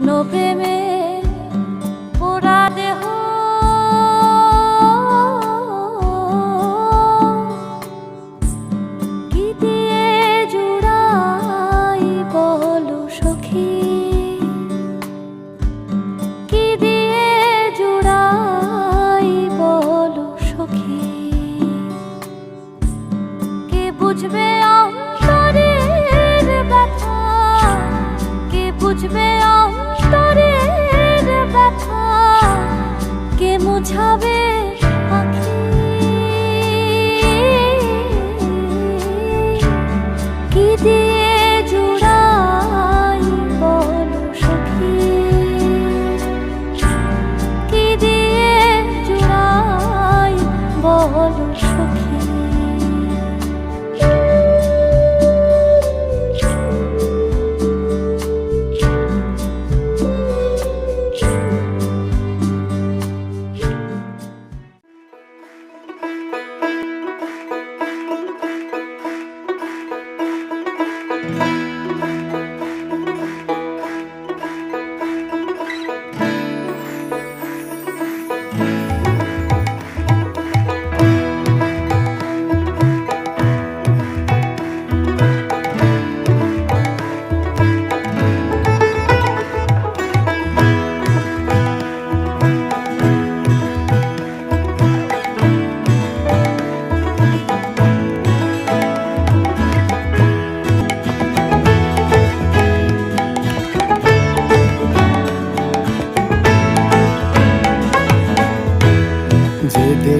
no temer.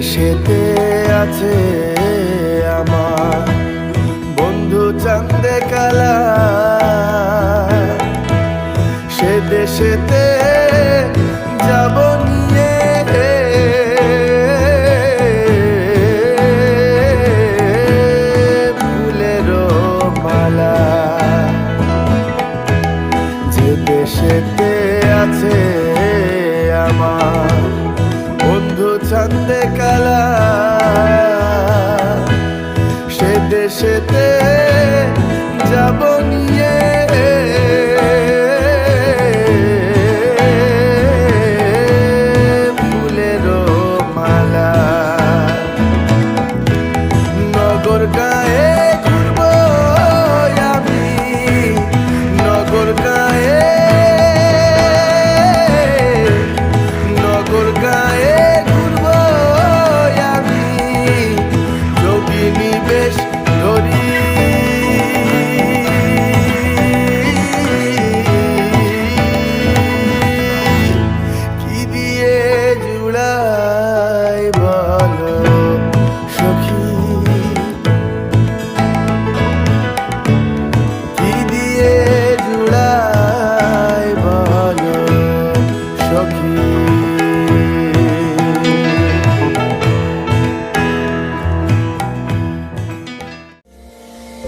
সেতে আছে আমার বন্ধু চান্দে কালা। সে দেশেতে যাব শান্তে কালা সে দেশেতে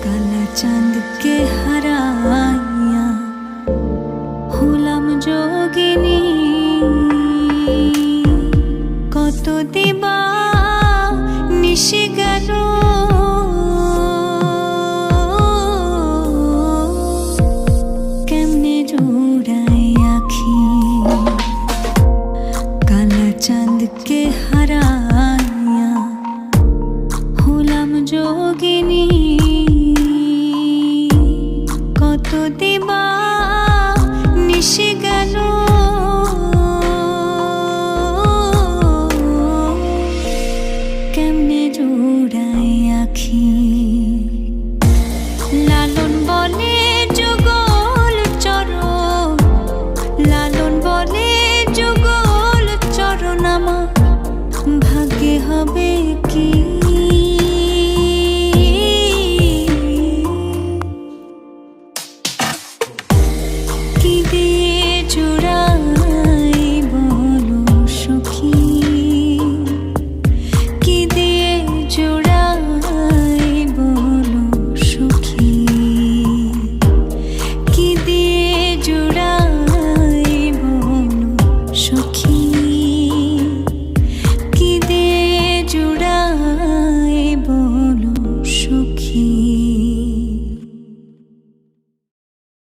কালা চাঁদকে হারাইয়া হলাম যোগিনী কত দিবা নিশি গেল কেমনে জোড়াই আখি কালা চাঁদকে হারাইয়া হলাম যোগিনী